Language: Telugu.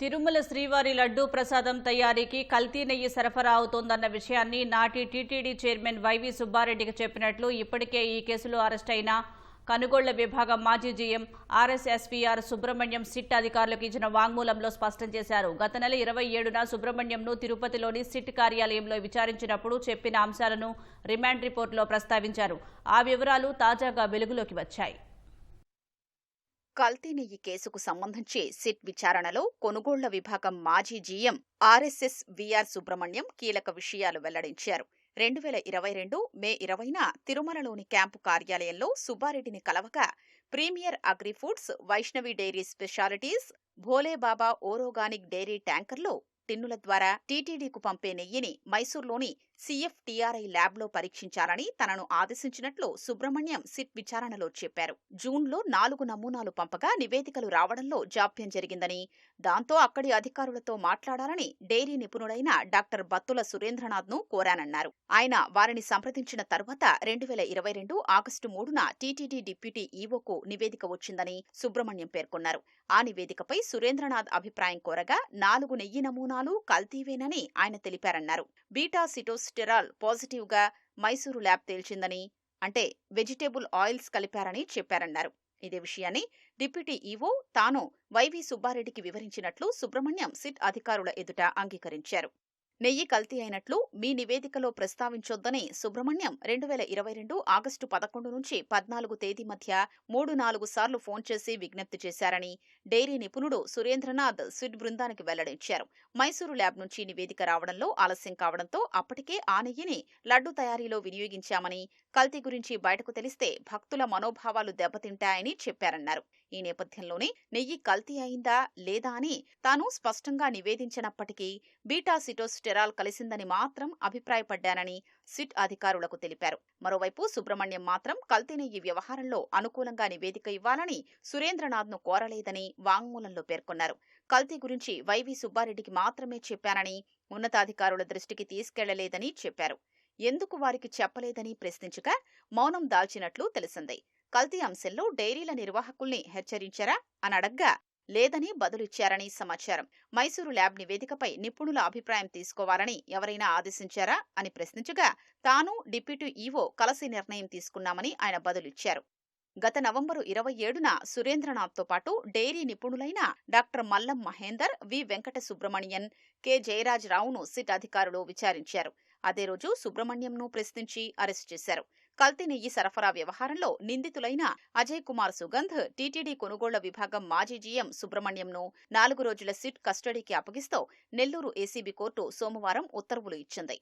తిరుమల శ్రీవారి లడ్డూ ప్రసాదం తయారీకి కల్తీ నెయ్యి సరఫరా అవుతోందన్న విషయాన్ని నాటి టీటీడీ చైర్మన్ వైవి సుబ్బారెడ్డికి చెప్పినట్లు ఇప్పటికే ఈ కేసులో అరెస్టైన కనుగోళ్ళ విభాగం మాజీ జీఎం ఆర్ఎస్ఎస్వీఆర్ సుబ్రహ్మణ్యం సిట్ అధికారులకు ఇచ్చిన వాంగ్మూలంలో స్పష్టం చేశారు. గత నెల ఇరవై ఏడున సుబ్రహ్మణ్యంను తిరుపతిలోని సిట్ కార్యాలయంలో విచారించినప్పుడు చెప్పిన అంశాలను రిమాండ్ రిపోర్టులో ప్రస్తావించారు. ఆ వివరాలు తాజాగా వెలుగులోకి వచ్చాయి. కల్తీ నెయ్యి కేసుకు సంబంధించి సిట్ విచారణలో కొనుగోళ్ళ విభాగం మాజీ జీఎం ఆర్ఎస్ఎస్ విఆర్ సుబ్రహ్మణ్యం కీలక విషయాలు వెల్లడించారు. రెండు వేల ఇరవై రెండు మే ఇరవైన తిరుమలలోని క్యాంపు కార్యాలయంలో సుబ్బారెడ్డిని కలవగా premier agrifoods Vaishnavi dairy specialities Bholebaba organic dairy ట్యాంకర్లో టిన్నుల ద్వారా టీటీడీకు పంపే నెయ్యిని మైసూర్లోని సీఎఫ్టీఆర్ఐ ల్యాబ్లో పరీక్షించాలని తనను ఆదేశించినట్లు సుబ్రహ్మణ్యం సిట్ విచారణలో చెప్పారు. జూన్లో నాలుగు నమూనాలు పంపగా నివేదికలు రావడంలో జాప్యం జరిగిందని దాంతో అక్కడి అధికారులతో మాట్లాడాలని డైరీ నిపుణుడైన డాక్టర్ బత్తుల సురేంద్రనాథ్ను కోరానన్నారు. ఆయన వారిని సంప్రదించిన తర్వాత రెండు వేల ఇరవై రెండు ఆగస్టు మూడున టీటీడీ డిప్యూటీ ఈవోకు నివేదిక వచ్చిందని సుబ్రహ్మణ్యం పేర్కొన్నారు. ఆ నివేదికపై సురేంద్రనాథ్ అభిప్రాయం కోరగా నాలుగు నెయ్యి నమూనాలు కల్తీవేనని ఆయన తెలిపారన్నారు. బీటా సిటోస్ పాజిటివ్గా మైసూరు ల్యాబ్ తేల్చిందని అంటే వెజిటేబుల్ ఆయిల్స్ కలిపారని చెప్పారన్నారు. ఇదే విషయాన్ని డిప్యూటీ ఈవో తాను వైవి సుబ్బారెడ్డికి వివరించినట్లు సుబ్రహ్మణ్యం సిట్ అధికారుల ఎదుట అంగీకరించారు. నెయ్యి కల్తీ అయినట్లు మీ నివేదికలో ప్రస్తావించొద్దని సుబ్రహ్మణ్యం రెండు వేల ఇరవై రెండు ఆగస్టు పదకొండు నుంచి పద్నాలుగు తేదీ మధ్య మూడు నాలుగు సార్లు ఫోన్ చేసి విజ్ఞప్తి చేశారని డైరీ నిపుణుడు సురేంద్రనాథ్ స్విడ్ బృందానికి వెల్లడించారు. మైసూరు ల్యాబ్ నుంచి నివేదిక రావడంలో ఆలస్యం కావడంతో అప్పటికే ఆ నెయ్యిని లడ్డు తయారీలో వినియోగించామని కల్తీ గురించి బయటకు తెలిస్తే భక్తుల మనోభావాలు దెబ్బతింటాయని చెప్పారన్నారు. ఈ నేపథ్యంలోనే నెయ్యి కల్తీ అయిందా లేదా అని తాను స్పష్టంగా నివేదించినప్పటికీ బీటా సిటోస్టెరాల్ కలిసిందని మాత్రం అభిప్రాయపడ్డానని సిట్ అధికారులకు తెలిపారు. మరోవైపు సుబ్రహ్మణ్యం మాత్రం కల్తీ నెయ్యి వ్యవహారంలో అనుకూలంగా నివేదిక ఇవ్వాలని సురేంద్రనాథ్ను కోరలేదని వాంగ్మూలంలో పేర్కొన్నారు. కల్తీ గురించి వైవి సుబ్బారెడ్డికి మాత్రమే చెప్పానని ఉన్నతాధికారుల దృష్టికి తీసుకెళ్ళలేదని చెప్పారు. ఎందుకు వారికి చెప్పలేదని ప్రశ్నించగా మౌనం దాల్చినట్లు తెలిసింది. కల్తీ అంశంలో డైరీల నిర్వాహకుల్ని హెచ్చరించారా? అని అడగ్గా లేదని బదులిచ్చారని సమాచారం. మైసూరు ల్యాబ్ నివేదికపై నిపుణుల అభిప్రాయం తీసుకోవాలని ఎవరైనా ఆదేశించారా? అని ప్రశ్నించగా తాను డిప్యూటీ ఈవో కలసి నిర్ణయం తీసుకున్నామని ఆయన బదులిచ్చారు. గత నవంబరు ఇరవై ఏడున సురేంద్రనాథ్తో పాటు డైరీ నిపుణులైన doctor Mallam Mahender V. Venkata Subramanian K. Jayaraj రావును సిట్ అధికారులు విచారించారు. అదే రోజు సుబ్రహ్మణ్యంను ప్రశ్నించి అరెస్టు చేశారు. కల్తీ నెయ్యి సరఫరా వ్యవహారంలో నిందితులైన అజయ్ కుమార్ సుగంధ్ టీటీడీ కొనుగోళ్ళ విభాగం మాజీ జీఎం సుబ్రహ్మణ్యంను నాలుగు రోజుల సిట్ కస్టడీకి అప్పగిస్తూ నెల్లూరు ఏసీబీ కోర్టు సోమవారం ఉత్తర్వులు ఇచ్చింది.